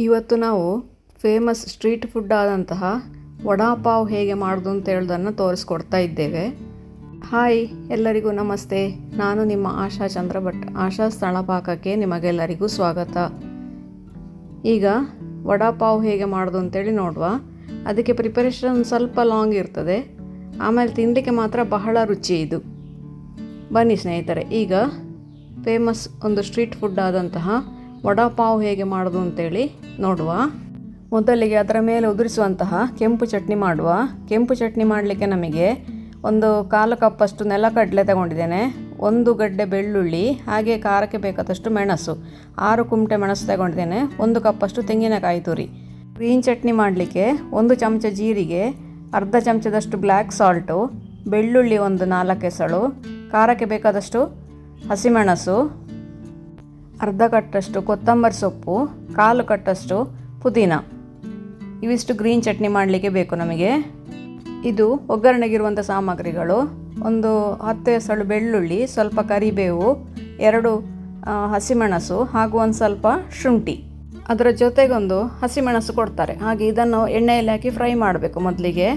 ಇವತ್ತು ನಾವು famous street food ಆದಂತಹ ವಡಾಪಾವ್ ಹೇಗೆ ಮಾಡೋದು ಅಂತ ಹೇಳೋದನ್ನು ತೋರಿಸ್ಕೊಡ್ತಾ ಇದ್ದೇವೆ. ಹಾಯ್ ಎಲ್ಲರಿಗೂ ನಮಸ್ತೆ. ನಾನು ನಿಮ್ಮ ಆಶಾ ಚಂದ್ರ ಭಟ್ ಆಶಾ ಸ್ಥಳ ಪಾಕಕ್ಕೆ ನಿಮಗೆಲ್ಲರಿಗೂ ಸ್ವಾಗತ. ಈಗ ವಡಾಪಾವ್ ಹೇಗೆ ಮಾಡೋದು ಅಂತೇಳಿ ನೋಡುವ. ಅದಕ್ಕೆ ಪ್ರಿಪರೇಷನ್ ಸ್ವಲ್ಪ ಲಾಂಗ್ ಇರ್ತದೆ. ಆಮೇಲೆ ತಿನ್ನಲಿಕ್ಕೆ ಮಾತ್ರ ಬಹಳ ರುಚಿ ಇದು. ಬನ್ನಿ ಸ್ನೇಹಿತರೆ, ಈಗ ಫೇಮಸ್ ಒಂದು ಸ್ಟ್ರೀಟ್ ಫುಡ್ ಆದಂತಹ ವಡಾಪಾವ್ ಹೇಗೆ ಮಾಡೋದು ಅಂತೇಳಿ ನೋಡುವ. ಮೊದಲಿಗೆ ಅದರ ಮೇಲೆ ಉದುರಿಸುವಂತಹ ಕೆಂಪು ಚಟ್ನಿ ಮಾಡುವ. ಕೆಂಪು ಚಟ್ನಿ ಮಾಡಲಿಕ್ಕೆ ನಮಗೆ ಒಂದು ಕಾಲು ಕಪ್ಪಷ್ಟು ನೆಲಕಡಲೆ ತಗೊಂಡಿದ್ದೇನೆ. ಒಂದು ಗಡ್ಡೆ ಬೆಳ್ಳುಳ್ಳಿ, ಹಾಗೆ ಖಾರಕ್ಕೆ ಬೇಕಾದಷ್ಟು ಮೆಣಸು, ಆರು ಕುಮಟೆ ಮೆಣಸು ತಗೊಂಡಿದ್ದೇನೆ. ಒಂದು ಕಪ್ಪಷ್ಟು ತೆಂಗಿನಕಾಯಿ ತುರಿ. ಗ್ರೀನ್ ಚಟ್ನಿ ಮಾಡಲಿಕ್ಕೆ ಒಂದು ಚಮಚ ಜೀರಿಗೆ, ಅರ್ಧ ಚಮಚದಷ್ಟು ಬ್ಲ್ಯಾಕ್ ಸಾಲ್ಟು, ಬೆಳ್ಳುಳ್ಳಿ ಒಂದು ನಾಲ್ಕು ಎಸಳು, ಖಾರಕ್ಕೆ ಬೇಕಾದಷ್ಟು ಹಸಿಮೆಣಸು ಅರ್ಧ ಕಟ್ಟಷ್ಟು ಕೊತ್ತಂಬರಿ ಸೊಪ್ಪು, ಕಾಲು ಕಟ್ಟಷ್ಟು ಪುದೀನ. ಇವಿಷ್ಟು ಗ್ರೀನ್ ಚಟ್ನಿ ಮಾಡಲಿಕ್ಕೆ ಬೇಕು ನಮಗೆ. ಇದು ಒಗ್ಗರಣೆಗಿರುವಂಥ ಸಾಮಗ್ರಿಗಳು. ಒಂದು ಹತ್ತು ಎಸಳು ಬೆಳ್ಳುಳ್ಳಿ, ಸ್ವಲ್ಪ ಕರಿಬೇವು, ಎರಡು ಹಸಿಮೆಣಸು ಹಾಗೂ ಒಂದು ಸ್ವಲ್ಪ ಶುಂಠಿ. ಅದರ ಜೊತೆಗೊಂದು ಹಸಿಮೆಣಸು ಕೊಡ್ತಾರೆ. ಹಾಗೆ ಇದನ್ನು ಎಣ್ಣೆಯಲ್ಲಿ ಹಾಕಿ ಫ್ರೈ ಮಾಡಬೇಕು ಮೊದಲಿಗೆ.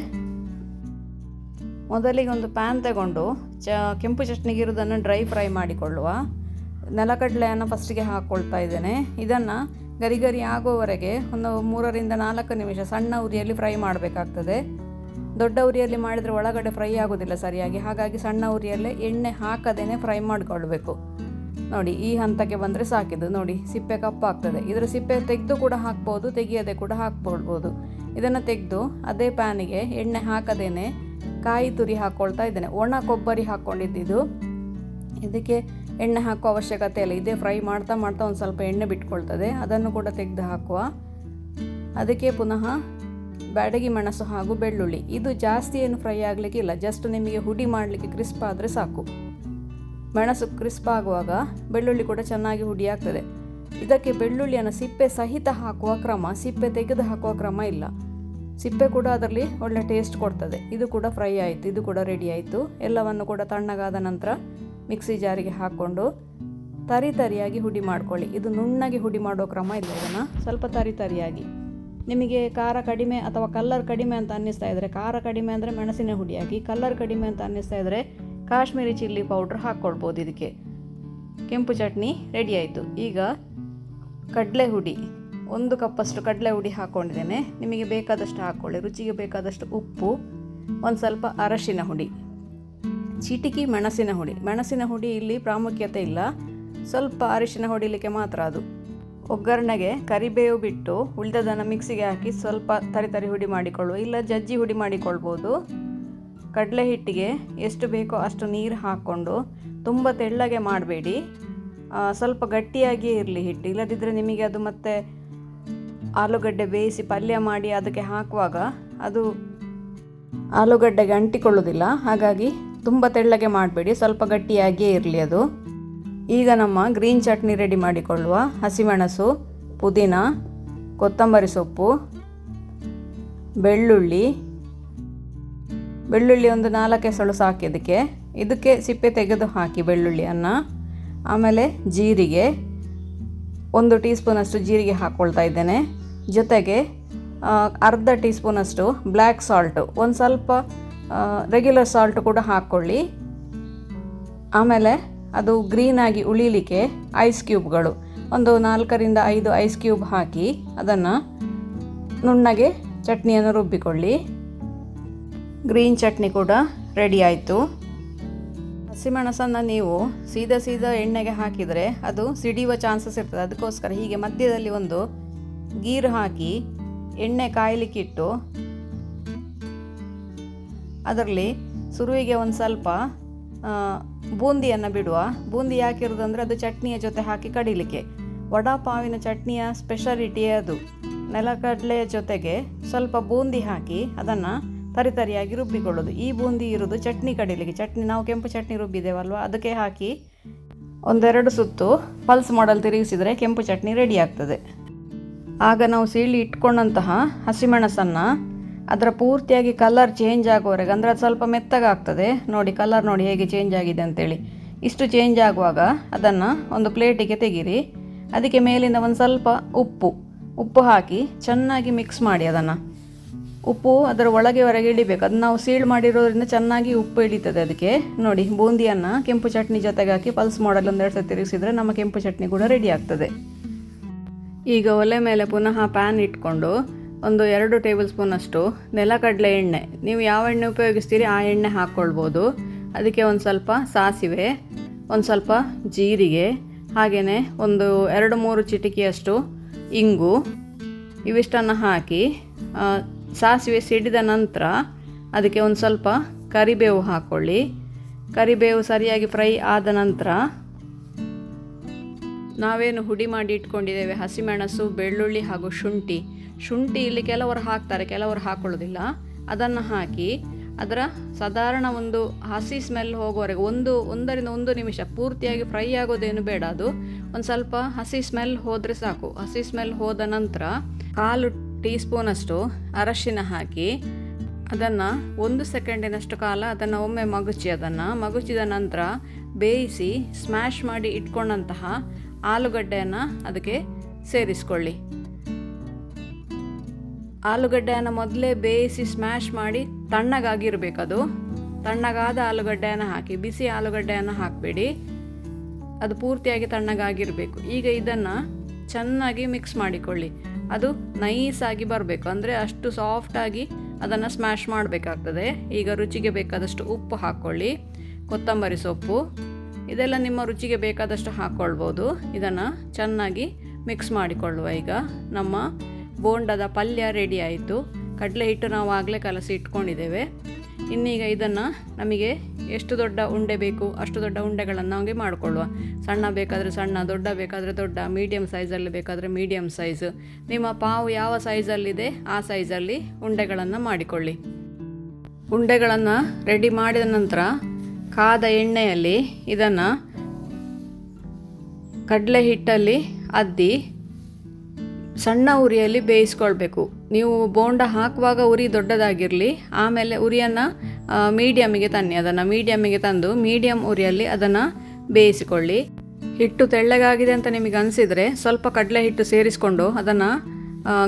ಮೊದಲಿಗೆ ಒಂದು ಪ್ಯಾನ್ ತಗೊಂಡು ಚ, ಕೆಂಪು ಚಟ್ನಿಗಿರುವುದನ್ನು ಡ್ರೈ ಫ್ರೈ ಮಾಡಿಕೊಳ್ಳುವ. ನೆಲಕಡಲೆಯನ್ನು ಫಸ್ಟಿಗೆ ಹಾಕ್ಕೊಳ್ತಾ ಇದ್ದೇನೆ. ಇದನ್ನು ಗರಿ ಗರಿ ಆಗೋವರೆಗೆ ಒಂದು ಮೂರರಿಂದ ನಾಲ್ಕು ನಿಮಿಷ ಸಣ್ಣ ಉರಿಯಲ್ಲಿ ಫ್ರೈ ಮಾಡಬೇಕಾಗ್ತದೆ. ದೊಡ್ಡ ಉರಿಯಲ್ಲಿ ಮಾಡಿದರೆ ಒಳಗಡೆ ಫ್ರೈ ಆಗೋದಿಲ್ಲ ಸರಿಯಾಗಿ. ಹಾಗಾಗಿ ಸಣ್ಣ ಉರಿಯಲ್ಲೇ ಎಣ್ಣೆ ಹಾಕದೇನೆ ಫ್ರೈ ಮಾಡಿಕೊಳ್ಬೇಕು. ನೋಡಿ, ಈ ಹಂತಕ್ಕೆ ಬಂದರೆ ಸಾಕಿದು ನೋಡಿ, ಸಿಪ್ಪೆ ಕಪ್ಪಾಗ್ತದೆ. ಇದರ ಸಿಪ್ಪೆ ತೆಗೆದು ಕೂಡ ಹಾಕ್ಬೋದು, ತೆಗೆಯದೆ ಕೂಡ ಹಾಕ್ಕೊಳ್ಬೋದು. ಇದನ್ನು ತೆಗೆದು ಅದೇ ಪ್ಯಾನಿಗೆ ಎಣ್ಣೆ ಹಾಕದೇನೆ ಕಾಯಿ ತುರಿ ಹಾಕ್ಕೊಳ್ತಾ ಇದ್ದೇನೆ. ಒಣ ಕೊಬ್ಬರಿ ಹಾಕ್ಕೊಂಡಿದ್ದು ಇದಕ್ಕೆ ಎಣ್ಣೆ ಹಾಕುವ ಅವಶ್ಯಕತೆ ಇಲ್ಲ ಇದೇ. ಫ್ರೈ ಮಾಡ್ತಾ ಮಾಡ್ತಾ ಒಂದು ಸ್ವಲ್ಪ ಎಣ್ಣೆ ಬಿಟ್ಕೊಳ್ತದೆ. ಅದನ್ನು ಕೂಡ ತೆಗೆದು ಹಾಕುವ. ಅದಕ್ಕೆ ಪುನಃ ಬ್ಯಾಡಗಿ ಮೆಣಸು ಹಾಗೂ ಬೆಳ್ಳುಳ್ಳಿ. ಇದು ಜಾಸ್ತಿ ಏನು ಫ್ರೈ ಆಗಲಿಕ್ಕಿಲ್ಲ ಜಸ್ಟ್ ನಿಮಗೆ ಹುಡಿ ಮಾಡಲಿಕ್ಕೆ ಕ್ರಿಸ್ಪ್ ಆದರೆ ಸಾಕು. ಮೆಣಸು ಕ್ರಿಸ್ಪ್ ಆಗುವಾಗ ಬೆಳ್ಳುಳ್ಳಿ ಕೂಡ ಚೆನ್ನಾಗಿ ಹುಡಿ ಆಗ್ತದೆ. ಇದಕ್ಕೆ ಬೆಳ್ಳುಳ್ಳಿಯನ್ನು ಸಿಪ್ಪೆ ಸಹಿತ ಹಾಕುವ ಕ್ರಮ. ಸಿಪ್ಪೆ ತೆಗೆದು ಹಾಕುವ ಕ್ರಮ ಇಲ್ಲ. ಸಿಪ್ಪೆ ಕೂಡ ಅದರಲ್ಲಿ ಒಳ್ಳೆ ಟೇಸ್ಟ್ ಕೊಡ್ತದೆ. ಇದು ಕೂಡ ಫ್ರೈ ಆಯಿತು. ಇದು ಕೂಡ ರೆಡಿ ಆಯಿತು. ಎಲ್ಲವನ್ನು ಕೂಡ ತಣ್ಣಗಾದ ನಂತರ ಮಿಕ್ಸಿ ಜಾರಿಗೆ ಹಾಕ್ಕೊಂಡು ತರಿ ತರಿಯಾಗಿ ಹುಡಿ ಮಾಡ್ಕೊಳ್ಳಿ. ಇದು ನುಣ್ಣಗೆ ಹುಡಿ ಮಾಡೋ ಕ್ರಮ ಇಲ್ಲ ಇದನ್ನು. ಸ್ವಲ್ಪ ತರಿ ತರಿಯಾಗಿ. ನಿಮಗೆ ಖಾರ ಕಡಿಮೆ ಅಥವಾ ಕಲ್ಲರ್ ಕಡಿಮೆ ಅಂತ ಅನ್ನಿಸ್ತಾ ಇದ್ದರೆ ಖಾರ ಕಡಿಮೆ ಅಂದರೆ ಮೆಣಸಿನ ಹುಡಿ ಹಾಕಿ ಕಲ್ಲರ್ ಕಡಿಮೆ ಅಂತ ಅನ್ನಿಸ್ತಾ ಇದ್ದರೆ ಕಾಶ್ಮೀರಿ ಚಿಲ್ಲಿ ಪೌಡ್ರ್ ಹಾಕ್ಕೊಳ್ಬೋದು ಇದಕ್ಕೆ. ಕೆಂಪು ಚಟ್ನಿ ರೆಡಿ ಆಯಿತು. ಈಗ ಕಡಲೆ ಹುಡಿ. ಒಂದು ಕಪ್ಪಷ್ಟು ಕಡಲೆ ಹುಡಿ ಹಾಕ್ಕೊಂಡಿದ್ದೇನೆ. ನಿಮಗೆ ಬೇಕಾದಷ್ಟು ಹಾಕ್ಕೊಳ್ಳಿ. ರುಚಿಗೆ ಬೇಕಾದಷ್ಟು ಉಪ್ಪು, ಒಂದು ಸ್ವಲ್ಪ ಅರಶಿನ ಹುಡಿ. ಚಿಟಿಕಿ ಮೆಣಸಿನ ಹುಡಿ. ಮೆಣಸಿನ ಹುಡಿ ಇಲ್ಲಿ ಪ್ರಾಮುಖ್ಯತೆ ಇಲ್ಲ. ಸ್ವಲ್ಪ ಅರಿಶಿನ ಹೊಡಿಲಿಕ್ಕೆ ಮಾತ್ರ ಅದು. ಒಗ್ಗರಣೆಗೆ ಕರಿಬೇವು ಬಿಟ್ಟು ಉಳಿದದನ್ನು ಮಿಕ್ಸಿಗೆ ಹಾಕಿ ಸ್ವಲ್ಪ ತರಿ ತರಿ ಹುಡಿ ಮಾಡಿಕೊಳ್ಳುವ. ಇಲ್ಲ ಜಜ್ಜಿ ಹುಡಿ ಮಾಡಿಕೊಳ್ಬೋದು. ಕಡಲೆ ಹಿಟ್ಟಿಗೆ ಎಷ್ಟು ಬೇಕೋ ಅಷ್ಟು ನೀರು ಹಾಕ್ಕೊಂಡು ತುಂಬ ತೆಳ್ಳಗೆ ಮಾಡಬೇಡಿ. ಸ್ವಲ್ಪ ಗಟ್ಟಿಯಾಗಿಯೇ ಇರಲಿ ಹಿಟ್ಟು. ಇಲ್ಲದಿದ್ದರೆ ನಿಮಗೆ ಅದು ಮತ್ತೆ ಆಲೂಗಡ್ಡೆ ಬೇಯಿಸಿ ಪಲ್ಯ ಮಾಡಿ ಅದಕ್ಕೆ ಹಾಕುವಾಗ ಅದು ಆಲೂಗಡ್ಡೆಗೆ ಅಂಟಿಕೊಳ್ಳೋದಿಲ್ಲ ಹಾಗಾಗಿ ತುಂಬ ತೆಳ್ಳಗೆ ಮಾಡಬೇಡಿ, ಸ್ವಲ್ಪ ಗಟ್ಟಿಯಾಗಿಯೇ ಇರಲಿ ಅದು. ಈಗ ನಮ್ಮ ಗ್ರೀನ್ ಚಟ್ನಿ ರೆಡಿ ಮಾಡಿಕೊಳ್ಳುವ ಹಸಿಮೆಣಸು, ಪುದೀನ, ಕೊತ್ತಂಬರಿ ಸೊಪ್ಪು, ಬೆಳ್ಳುಳ್ಳಿ. ಬೆಳ್ಳುಳ್ಳಿ ಒಂದು ನಾಲ್ಕು ಎಸಳು ಸಾಕು ಇದಕ್ಕೆ. ಇದಕ್ಕೆ ಸಿಪ್ಪೆ ತೆಗೆದು ಹಾಕಿ ಬೆಳ್ಳುಳ್ಳಿಯನ್ನು. ಆಮೇಲೆ ಜೀರಿಗೆ, ಒಂದು ಟೀ ಸ್ಪೂನಷ್ಟು ಜೀರಿಗೆ ಹಾಕ್ಕೊಳ್ತಾ ಇದ್ದೇನೆ. ಜೊತೆಗೆ ಅರ್ಧ ಟೀ ಸ್ಪೂನಷ್ಟು ಬ್ಲ್ಯಾಕ್ ಸಾಲ್ಟು. ಒಂದು ಸ್ವಲ್ಪ ರೆಗ್ಯುಲರ್ ಸಾಲ್ಟ್ ಕೂಡ ಹಾಕ್ಕೊಳ್ಳಿ ಆಮೇಲೆ ಅದು ಗ್ರೀನಾಗಿ ಉಳಿಲಿಕ್ಕೆ ಐಸ್ ಕ್ಯೂಬ್ಗಳು ಒಂದು ನಾಲ್ಕರಿಂದ ಐದು ಐಸ್ ಕ್ಯೂಬ್ ಹಾಕಿ ಅದನ್ನು ನುಣ್ಣಗೆ ಚಟ್ನಿಯನ್ನು ರುಬ್ಬಿಕೊಳ್ಳಿ. ಗ್ರೀನ್ ಚಟ್ನಿ ಕೂಡ ರೆಡಿ ಆಯಿತು. ಹಸಿಮೆಣಸನ್ನು ನೀವು ಸೀದಾ ಸೀದಾ ಎಣ್ಣೆಗೆ ಹಾಕಿದರೆ ಅದು ಸಿಡಿಯುವ ಚಾನ್ಸಸ್ ಇರ್ತದೆ. ಅದಕ್ಕೋಸ್ಕರ ಹೀಗೆ ಮಧ್ಯದಲ್ಲಿ ಒಂದು ಗೀರು ಹಾಕಿ ಎಣ್ಣೆ ಕಾಯಲಿಕ್ಕಿಟ್ಟು ಅದರಲ್ಲಿ ಸುರುವಿಗೆ ಒಂದು ಸ್ವಲ್ಪ ಬೂಂದಿಯನ್ನು ಬಿಡುವ. ಬೂಂದಿ ಯಾಕಿರೋದಂದರೆ ಅದು ಚಟ್ನಿಯ ಜೊತೆ ಹಾಕಿ ಕಡಿಲಿಕ್ಕೆ. ವಡಾಪಾವಿನ ಚಟ್ನಿಯ ಸ್ಪೆಷಾಲಿಟಿಯೇ ಅದು. ನೆಲಕಡಲೆಯ ಜೊತೆಗೆ ಸ್ವಲ್ಪ ಬೂಂದಿ ಹಾಕಿ ಅದನ್ನು ತರಿ ತರಿಯಾಗಿ ರುಬ್ಬಿಕೊಳ್ಳೋದು. ಈ ಬೂಂದಿ ಇರೋದು ಚಟ್ನಿ ಕಡಿಲಿಕ್ಕೆ. ಚಟ್ನಿ, ನಾವು ಕೆಂಪು ಚಟ್ನಿ ರುಬ್ಬಿದ್ದೇವಲ್ವ? ಅದಕ್ಕೆ ಹಾಕಿ ಒಂದೆರಡು ಸುತ್ತು ಪಲ್ಸ್ ಮಾಡಲ್ ತಿರುಗಿಸಿದರೆ ಕೆಂಪು ಚಟ್ನಿ ರೆಡಿ ಆಗ್ತದೆ. ಆಗ ನಾವು ಸೀಳಿ ಇಟ್ಕೊಂಡಂತಹ ಹಸಿಮೆಣಸನ್ನು ಅದರ ಪೂರ್ತಿಯಾಗಿ ಕಲರ್ ಚೇಂಜ್ ಆಗುವವರೆಗೆ, ಅಂದರೆ ಅದು ಸ್ವಲ್ಪ ಮೆತ್ತಗಾಗ್ತದೆ. ನೋಡಿ ಕಲರ್ ನೋಡಿ ಹೇಗೆ ಚೇಂಜ್ ಆಗಿದೆ ಅಂತೇಳಿ. ಇಷ್ಟು ಚೇಂಜ್ ಆಗುವಾಗ ಅದನ್ನು ಒಂದು ಪ್ಲೇಟಿಗೆ ತೆಗೀರಿ. ಅದಕ್ಕೆ ಮೇಲಿಂದ ಒಂದು ಸ್ವಲ್ಪ ಉಪ್ಪು. ಉಪ್ಪು ಹಾಕಿ ಚೆನ್ನಾಗಿ ಮಿಕ್ಸ್ ಮಾಡಿ ಅದನ್ನು. ಉಪ್ಪು ಅದರ ಒಳಗೆ ಹೊರಗೆ ಇಳಿಬೇಕು. ಅದು ನಾವು ಸೀಳ್ ಮಾಡಿರೋದ್ರಿಂದ ಚೆನ್ನಾಗಿ ಉಪ್ಪು ಇಳಿತದೆ ಅದಕ್ಕೆ. ನೋಡಿ, ಬೂಂದಿಯನ್ನು ಕೆಂಪು ಚಟ್ನಿ ಜೊತೆಗೆ ಹಾಕಿ ಪಲ್ಸ್ ಮಾಡಲ್ ಒಂದೆರಡು ಸತಿ ತಿರುಗಿಸಿದ್ರೆ ನಮ್ಮ ಕೆಂಪು ಚಟ್ನಿ ಕೂಡ ರೆಡಿ ಆಗ್ತದೆ. ಈಗ ಒಲೆ ಮೇಲೆ ಪುನಃ ಪ್ಯಾನ್ ಇಟ್ಕೊಂಡು ಒಂದು ಎರಡು ಟೇಬಲ್ ಸ್ಪೂನಷ್ಟು ನೆಲಕಡಲೆ ಎಣ್ಣೆ. ನೀವು ಯಾವ ಎಣ್ಣೆ ಉಪಯೋಗಿಸ್ತೀರಿ ಆ ಎಣ್ಣೆ ಹಾಕ್ಕೊಳ್ಬೋದು ಅದಕ್ಕೆ ಒಂದು ಸ್ವಲ್ಪ ಸಾಸಿವೆ, ಒಂದು ಸ್ವಲ್ಪ ಜೀರಿಗೆ ಹಾಗೆಯೇ ಒಂದು ಎರಡು ಮೂರು ಚಿಟಿಕೆಯಷ್ಟು ಇಂಗು ಇವಿಷ್ಟನ್ನು ಹಾಕಿ ಸಾಸಿವೆ ಸಿಡಿದ ನಂತರ ಅದಕ್ಕೆ ಒಂದು ಸ್ವಲ್ಪ ಕರಿಬೇವು ಹಾಕ್ಕೊಳ್ಳಿ ಕರಿಬೇವು ಸರಿಯಾಗಿ ಫ್ರೈ ಆದ ನಂತರ ನಾವೇನು ಹುಡಿ ಮಾಡಿ ಇಟ್ಕೊಂಡಿದ್ದೇವೆ, ಹಸಿಮೆಣಸು, ಬೆಳ್ಳುಳ್ಳಿ ಹಾಗೂ ಶುಂಠಿ. ಶುಂಠಿ ಇಲ್ಲಿ ಕೆಲವರು ಹಾಕ್ತಾರೆ, ಕೆಲವರು ಹಾಕೊಳ್ಳೋದಿಲ್ಲ. ಅದನ್ನು ಹಾಕಿ ಅದರ ಸಾಧಾರಣ ಒಂದು ಹಸಿ ಸ್ಮೆಲ್ ಹೋಗೋವರೆಗೆ ಒಂದು, ಒಂದರಿಂದ ಒಂದು ನಿಮಿಷ ಪೂರ್ತಿಯಾಗಿ ಫ್ರೈ ಆಗೋದೇನು ಬೇಡ ಅದು. ಒಂದು ಸ್ವಲ್ಪ ಹಸಿ ಸ್ಮೆಲ್ ಹೋದರೆ ಸಾಕು. ಹಸಿ ಸ್ಮೆಲ್ ಹೋದ ನಂತರ ಕಾಲು ಟೀ ಸ್ಪೂನಷ್ಟು ಅರಶಿನ ಹಾಕಿ ಅದನ್ನು ಒಂದು ಸೆಕೆಂಡಿನಷ್ಟು ಕಾಲ ಅದನ್ನು ಒಮ್ಮೆ ಮಗುಚಿ, ಅದನ್ನು ಮಗುಚಿದ ನಂತರ ಬೇಯಿಸಿ ಸ್ಮ್ಯಾಶ್ ಮಾಡಿ ಇಟ್ಕೊಂಡಂತಹ ಆಲೂಗಡ್ಡೆಯನ್ನು ಅದಕ್ಕೆ ಸೇರಿಸ್ಕೊಳ್ಳಿ. ಆಲೂಗಡ್ಡೆಯನ್ನು ಮೊದಲೇ ಬೇಯಿಸಿ ಸ್ಮ್ಯಾಶ್ ಮಾಡಿ ತಣ್ಣಗಾಗಿರಬೇಕದು. ತಣ್ಣಗಾದ ಆಲೂಗಡ್ಡೆಯನ್ನು ಹಾಕಿ, ಬಿಸಿ ಆಲೂಗಡ್ಡೆಯನ್ನು ಹಾಕಬೇಡಿ. ಅದು ಪೂರ್ತಿಯಾಗಿ ತಣ್ಣಗಾಗಿರಬೇಕು. ಈಗ ಇದನ್ನು ಚೆನ್ನಾಗಿ ಮಿಕ್ಸ್ ಮಾಡಿಕೊಳ್ಳಿ. ಅದು ನೈಸಾಗಿ ಬರಬೇಕು. ಅಂದರೆ ಅಷ್ಟು ಸಾಫ್ಟಾಗಿ ಅದನ್ನು ಸ್ಮ್ಯಾಶ್ ಮಾಡಬೇಕಾಗ್ತದೆ. ಈಗ ರುಚಿಗೆ ಬೇಕಾದಷ್ಟು ಉಪ್ಪು ಹಾಕ್ಕೊಳ್ಳಿ ಕೊತ್ತಂಬರಿ ಸೊಪ್ಪು. ಇದೆಲ್ಲ ನಿಮ್ಮ ರುಚಿಗೆ ಬೇಕಾದಷ್ಟು ಹಾಕ್ಕೊಳ್ಬೋದು ಇದನ್ನು ಚೆನ್ನಾಗಿ ಮಿಕ್ಸ್ ಮಾಡಿಕೊಳ್ಳುವ ಈಗ ನಮ್ಮ ಬೋಂಡದ ಪಲ್ಯ ರೆಡಿ ಆಯಿತು. ಕಡಲೆ ಹಿಟ್ಟು ನಾವು ಆಗಲೇ ಕಲಸಿ ಇಟ್ಕೊಂಡಿದ್ದೇವೆ. ಇನ್ನೀಗ ಇದನ್ನು ನಮಗೆ ಎಷ್ಟು ದೊಡ್ಡ ಉಂಡೆ ಬೇಕು ಅಷ್ಟು ದೊಡ್ಡ ಉಂಡೆಗಳನ್ನು ನಮಗೆ ಮಾಡಿಕೊಳ್ಳುವ. ಸಣ್ಣ ಬೇಕಾದರೆ ಸಣ್ಣ, ದೊಡ್ಡ ಬೇಕಾದರೆ ದೊಡ್ಡ ಮೀಡಿಯಮ್ ಸೈಜಲ್ಲಿ ಬೇಕಾದರೆ ಮೀಡಿಯಮ್ ಸೈಜ್ ನಿಮ್ಮ ಪಾವು ಯಾವ ಸೈಜಲ್ಲಿದೆ ಆ ಸೈಜಲ್ಲಿ ಉಂಡೆಗಳನ್ನು ಮಾಡಿಕೊಳ್ಳಿ. ಉಂಡೆಗಳನ್ನು ರೆಡಿ ಮಾಡಿದ ನಂತರ ಕಾದ ಎಣ್ಣೆಯಲ್ಲಿ ಇದನ್ನು ಕಡಲೆ ಹಿಟ್ಟಲ್ಲಿ ಅದ್ದಿ ಸಣ್ಣ ಉರಿಯಲ್ಲಿ ಬೇಯಿಸ್ಕೊಳ್ಬೇಕು. ನೀವು ಬೋಂಡ ಹಾಕುವಾಗ ಉರಿ ದೊಡ್ಡದಾಗಿರಲಿ, ಆಮೇಲೆ ಉರಿಯನ್ನು ಮೀಡಿಯಮ್ಮಿಗೆ ತನ್ನಿ, ಅದನ್ನು ಮೀಡಿಯಮ್ಮಿಗೆ ತಂದು ಮೀಡಿಯಮ್ ಉರಿಯಲ್ಲಿ ಅದನ್ನು ಬೇಯಿಸಿಕೊಳ್ಳಿ. ಹಿಟ್ಟು ತೆಳ್ಳಗಾಗಿದೆ ಅಂತ ನಿಮಗೆ ಅನಿಸಿದರೆ ಸ್ವಲ್ಪ ಕಡಲೆ ಹಿಟ್ಟು ಸೇರಿಸಿಕೊಂಡು ಅದನ್ನು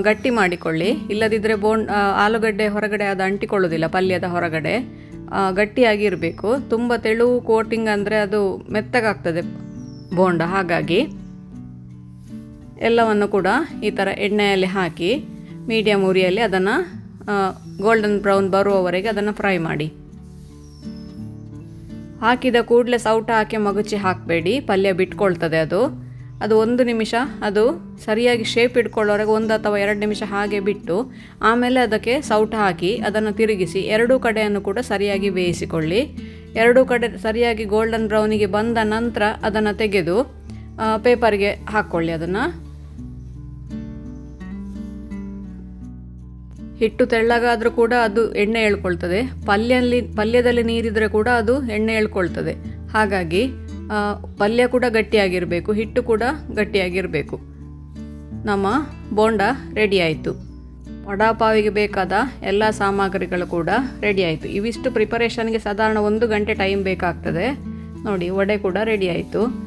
ಗಟ್ಟಿ ಮಾಡಿಕೊಳ್ಳಿ. ಇಲ್ಲದಿದ್ದರೆ ಬೋಂಡ್ ಆಲೂಗಡ್ಡೆ ಹೊರಗಡೆ ಅದು ಅಂಟಿಕೊಳ್ಳೋದಿಲ್ಲ, ಪಲ್ಯದ ಹೊರಗಡೆ. ಗಟ್ಟಿಯಾಗಿರಬೇಕು ತುಂಬ ತೆಳು ಕೋಟಿಂಗ್ ಅಂದರೆ ಅದು ಮೆತ್ತಗಾಗ್ತದೆ ಬೋಂಡ, ಹಾಗಾಗಿ. ಎಲ್ಲವನ್ನು ಕೂಡ ಈ ಥರ ಎಣ್ಣೆಯಲ್ಲಿ ಹಾಕಿ ಮೀಡಿಯಮ್ ಉರಿಯಲ್ಲಿ ಅದನ್ನು ಗೋಲ್ಡನ್ ಬ್ರೌನ್ ಬರುವವರೆಗೆ ಅದನ್ನು ಫ್ರೈ ಮಾಡಿ. ಹಾಕಿದ ಕೂಡಲೇ ಸೌಟ ಹಾಕಿ ಮಗುಚಿ ಹಾಕಬೇಡಿ, ಪಲ್ಯ ಬಿಟ್ಕೊಳ್ತದೆ ಅದು. ಅದು ಒಂದು ನಿಮಿಷ, ಅದು ಸರಿಯಾಗಿ ಶೇಪ್ ಇಟ್ಕೊಳ್ಳೋವರೆಗೆ ಒಂದು ಅಥವಾ ಎರಡು ನಿಮಿಷ ಹಾಗೆ ಬಿಟ್ಟು, ಆಮೇಲೆ ಅದಕ್ಕೆ ಸೌಟ ಹಾಕಿ ಅದನ್ನು ತಿರುಗಿಸಿ, ಎರಡೂ ಕಡೆಯನ್ನು ಕೂಡ ಸರಿಯಾಗಿ ಬೇಯಿಸಿಕೊಳ್ಳಿ. ಎರಡೂ ಕಡೆ ಸರಿಯಾಗಿ ಗೋಲ್ಡನ್ ಬ್ರೌನಿಗೆ ಬಂದ ನಂತರ ಅದನ್ನು ತೆಗೆದು ಪೇಪರ್ಗೆ ಹಾಕ್ಕೊಳ್ಳಿ ಅದನ್ನು. ಹಿಟ್ಟು ತೆಳ್ಳಗಾದರೂ ಕೂಡ ಅದು ಎಣ್ಣೆ ಹೇಳ್ಕೊಳ್ತದೆ. ಪಲ್ಯಲ್ಲಿ, ಪಲ್ಯದಲ್ಲಿ ನೀರಿದ್ರೆ ಕೂಡ ಅದು ಎಣ್ಣೆ ಹೇಳ್ಕೊಳ್ತದೆ. ಹಾಗಾಗಿ ಪಲ್ಯ ಕೂಡ ಗಟ್ಟಿಯಾಗಿರಬೇಕು, ಹಿಟ್ಟು ಕೂಡ ಗಟ್ಟಿಯಾಗಿರಬೇಕು. ನಮ್ಮ ಬೋಂಡ ರೆಡಿ ಆಯಿತು. ವಡಾಪಾವಿಗೆ ಬೇಕಾದ ಎಲ್ಲ ಸಾಮಗ್ರಿಗಳು ಕೂಡ ರೆಡಿ ಆಯಿತು. ಇವಿಷ್ಟು ಪ್ರಿಪರೇಷನ್ಗೆ ಸಾಧಾರಣ ಒಂದು ಗಂಟೆ ಟೈಮ್ ಬೇಕಾಗ್ತದೆ. ನೋಡಿ, ವಡೆ ಕೂಡ ರೆಡಿ ಆಯಿತು.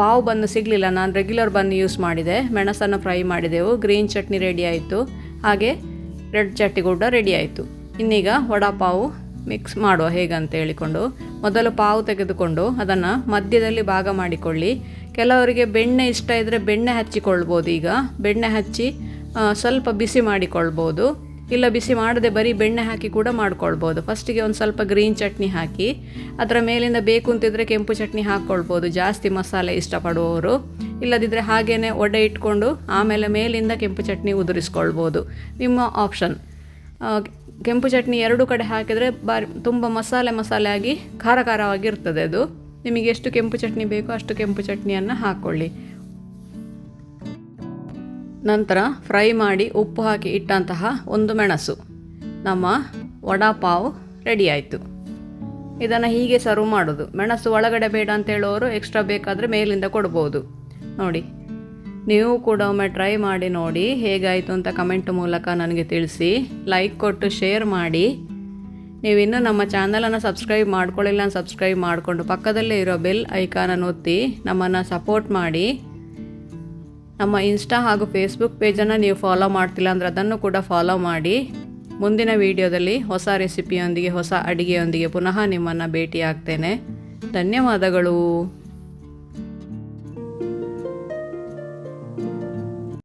ಪಾವು ಬನ್ನು ಸಿಗಲಿಲ್ಲ. ನಾನು ರೆಗ್ಯುಲರ್ ಬನ್ ಯೂಸ್ ಮಾಡಿದೆ. ಮೆಣಸನ್ನು ಫ್ರೈ ಮಾಡಿದೆವು. ಗ್ರೀನ್ ಚಟ್ನಿ ರೆಡಿ ಆಯಿತು. ಹಾಗೆ ರೆಡ್ ಚಟ್ನಿ ಕೂಡ ರೆಡಿ ಆಯಿತು. ಇನ್ನೀಗ ವಡಾಪಾವು ಮಿಕ್ಸ್ ಮಾಡುವ ಹೇಗಂತ ಹೇಳಿಕೊಂಡು ಮೊದಲು ಪಾವು ತೆಗೆದುಕೊಂಡು ಅದನ್ನು ಮಧ್ಯದಲ್ಲಿ ಭಾಗ ಮಾಡಿಕೊಳ್ಳಿ. ಕೆಲವರಿಗೆ ಬೆಣ್ಣೆ ಇಷ್ಟ ಇದ್ದರೆ ಬೆಣ್ಣೆ ಹಚ್ಚಿಕೊಳ್ಬೋದು ಈಗ. ಬೆಣ್ಣೆ ಹಚ್ಚಿ ಸ್ವಲ್ಪ ಬಿಸಿ ಮಾಡಿಕೊಳ್ಬೋದು. ಇಲ್ಲ ಬಿಸಿ ಮಾಡದೆ ಬರೀ ಬೆಣ್ಣೆ ಹಾಕಿ ಕೂಡ ಮಾಡ್ಕೊಳ್ಬೋದು. ಫಸ್ಟಿಗೆ ಒಂದು ಸ್ವಲ್ಪ ಗ್ರೀನ್ ಚಟ್ನಿ ಹಾಕಿ, ಅದರ ಮೇಲಿಂದ ಬೇಕು ಅಂತಿದ್ರೆ ಕೆಂಪು ಚಟ್ನಿ ಹಾಕ್ಕೊಳ್ಬೋದು ಜಾಸ್ತಿ ಮಸಾಲೆ ಇಷ್ಟಪಡುವವರು. ಇಲ್ಲದಿದ್ದರೆ ಹಾಗೇ ಒಡೆ ಇಟ್ಕೊಂಡು ಆಮೇಲೆ ಮೇಲಿಂದ ಕೆಂಪು ಚಟ್ನಿ ಉದುರಿಸ್ಕೊಳ್ಬೋದು. ನಿಮ್ಮ ಆಪ್ಷನ್ ಕೆಂಪು ಚಟ್ನಿ ಎರಡು ಕಡೆ ಹಾಕಿದರೆ ಬಾರಿ ತುಂಬ ಮಸಾಲೆ ಮಸಾಲೆ ಆಗಿ ಖಾರ ಖಾರವಾಗಿರ್ತದೆ ಅದು. ನಿಮಗೆ ಎಷ್ಟು ಕೆಂಪು ಚಟ್ನಿ ಬೇಕೋ ಅಷ್ಟು ಕೆಂಪು ಚಟ್ನಿಯನ್ನು ಹಾಕ್ಕೊಳ್ಳಿ ನಂತರ ಫ್ರೈ ಮಾಡಿ ಉಪ್ಪು ಹಾಕಿ ಇಟ್ಟಂತಹ ಒಂದು ಮೆಣಸು. ನಮ್ಮ ವಡಾಪಾವ್ ರೆಡಿ ಆಯಿತು ಇದನ್ನು ಹೀಗೆ ಸರ್ವ್ ಮಾಡೋದು. ಮೆಣಸು ಒಳಗಡೆ ಬೇಡ ಅಂತ ಹೇಳೋರು ಎಕ್ಸ್ಟ್ರಾ ಬೇಕಾದರೆ ಮೇಲಿಂದ ಕೊಡ್ಬೋದು. ನೋಡಿ, ನೀವು ಕೂಡ ಒಮ್ಮೆ ಟ್ರೈ ಮಾಡಿ ನೋಡಿ ಹೇಗಾಯಿತು ಅಂತ ಕಮೆಂಟ್ ಮೂಲಕ ನನಗೆ ತಿಳಿಸಿ. ಲೈಕ್ ಕೊಟ್ಟು ಶೇರ್ ಮಾಡಿ. ನೀವಿನ್ನೂ ನಮ್ಮ ಚಾನಲನ್ನು ಸಬ್ಸ್ಕ್ರೈಬ್ ಮಾಡ್ಕೊಳ್ಳಿಲ್ಲ ಸಬ್ಸ್ಕ್ರೈಬ್ ಮಾಡಿಕೊಂಡು ಪಕ್ಕದಲ್ಲೇ ಇರೋ ಬೆಲ್ ಐಕಾನನ್ನು ಒತ್ತಿ ನಮ್ಮನ್ನು ಸಪೋರ್ಟ್ ಮಾಡಿ. ನಮ್ಮ ಇನ್ಸ್ಟಾ ಹಾಗೂ ಫೇಸ್ಬುಕ್ ಪೇಜನ್ನು ನೀವು ಫಾಲೋ ಮಾಡ್ತಿಲ್ಲ ಅಂದರೆ ಅದನ್ನು ಕೂಡ ಫಾಲೋ ಮಾಡಿ. ಮುಂದಿನ ವಿಡಿಯೋದಲ್ಲಿ ಹೊಸ ರೆಸಿಪಿಯೊಂದಿಗೆ, ಹೊಸ ಅಡಿಗೆಯೊಂದಿಗೆ ಪುನಃ ನಿಮ್ಮನ್ನು ಭೇಟಿಯಾಗ್ತೇನೆ. ಧನ್ಯವಾದಗಳು.